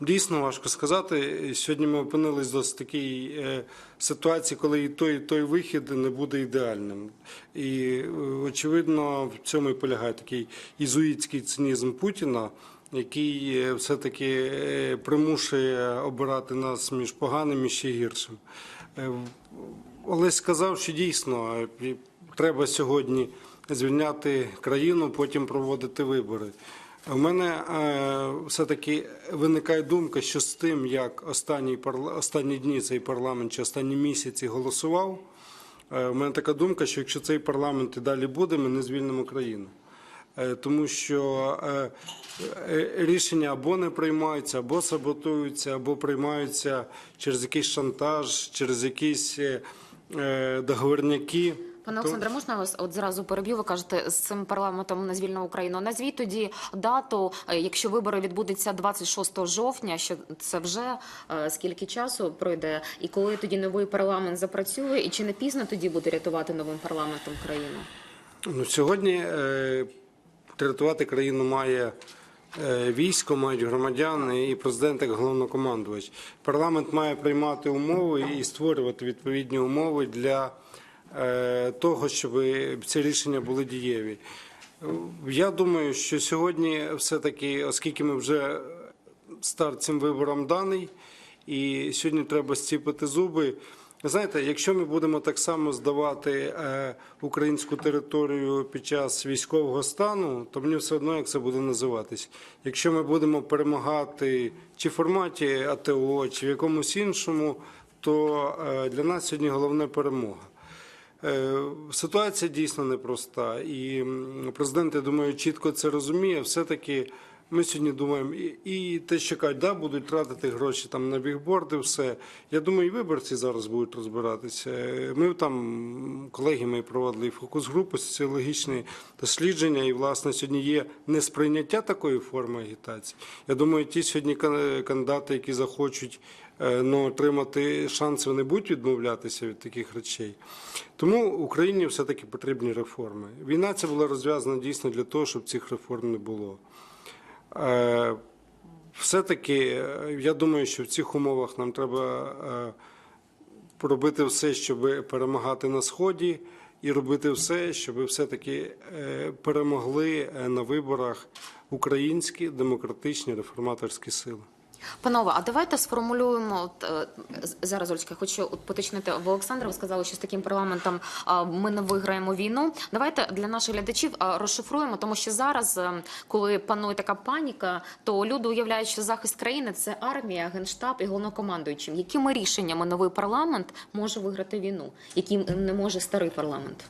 Дійсно важко сказати. Сьогодні ми опинились досить такій е, ситуації, коли і той, і той вихід не буде ідеальним. І е, очевидно, в цьому і полягає такий ізуїтський цинізм Путіна, який е, все-таки примушує обирати нас між поганим і ще гіршим. Олесь сказав, що дійсно треба сьогодні звільняти країну, потім проводити вибори. У мене е, все-таки виникає думка, що з тим, як останні, останні дні цей парламент чи останні місяці голосував, е, у мене така думка, що якщо цей парламент і далі буде, ми не звільнимо країну. Е, Тому що рішення або не приймаються, або саботуються, або приймаються через якийсь шантаж, через якісь договорняки. Пане Олександре, можна вас от зразу переб'ю? Ви кажете, з цим парламентом не звільнимо Україну. Назвіть тоді дату, е, якщо вибори відбудуться 26 жовтня, що це вже е, скільки часу пройде, і коли тоді новий парламент запрацює, і чи не пізно тоді буде рятувати новим парламентом країну? Ну, сьогодні е, рятувати країну має е, військо, мають громадяни і президент як головнокомандувач. Парламент має приймати умови і створювати відповідні умови для того, щоб ці рішення були дієві. Я думаю, що сьогодні все-таки, оскільки ми вже старт цим виборам даний, і сьогодні треба зціпити зуби. Знаєте, якщо ми будемо так само здавати е, українську територію під час військового стану, то мені все одно як це буде називатись. Якщо ми будемо перемагати чи в форматі АТО, чи в якомусь іншому, то е, для нас сьогодні головне перемога. Е, Ситуація дійсно непроста, і президент, я думаю, чітко це розуміє. Все-таки ми сьогодні думаємо, і, і те, що кажуть, да, будуть тратити гроші там на бігборди, все. Я думаю, і виборці зараз будуть розбиратися. Ми там, колеги мої проводили фокус-групи, соціологічні дослідження, і, власне, сьогодні є несприйняття такої форми агітації. Я думаю, ті сьогодні кан- кандидати, які захочуть е, ну, отримати шанс, вони будуть відмовлятися від таких речей. Тому Україні все-таки потрібні реформи. Війна ця була розв'язана дійсно для того, щоб цих реформ не було. Е, Все-таки е, я думаю, що в цих умовах нам треба е, робити все, щоб перемагати на сході, і робити все, щоб все-таки перемогли на виборах українські демократичні реформаторські сили. Панове, а давайте сформулюємо от, е, зараз, Ольська, хочу от поточнити в Олександра. Ви сказали, що з таким парламентом ми не виграємо війну. Давайте для наших глядачів розшифруємо, тому що зараз, е, коли панує така паніка, то люди уявляють, що захист країни це армія, генштаб і головнокомандуючим. Якими рішеннями новий парламент може виграти війну, яким не може старий парламент?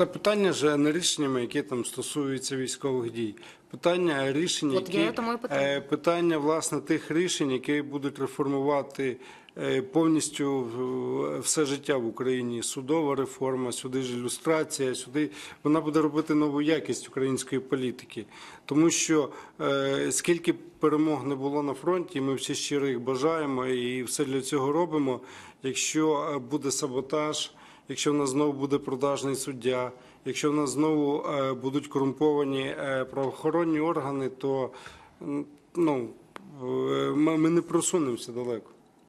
Та питання ж не рішеннями, які там стосуються військових дій. Питання рішень, От які тому і питаю. е, питання власне тих рішень, які будуть реформувати е, повністю все життя в Україні. Судова реформа, сюди ж ілюстрація, сюди вона буде робити нову якість української політики, тому що е, скільки перемог не було на фронті, ми всі щиро їх бажаємо і все для цього робимо. Якщо буде саботаж якщо в нас знову буде продажний суддя, якщо в нас знову е, будуть корумповані е, правоохоронні органи, то ну, е, ми ми не просунемося далеко.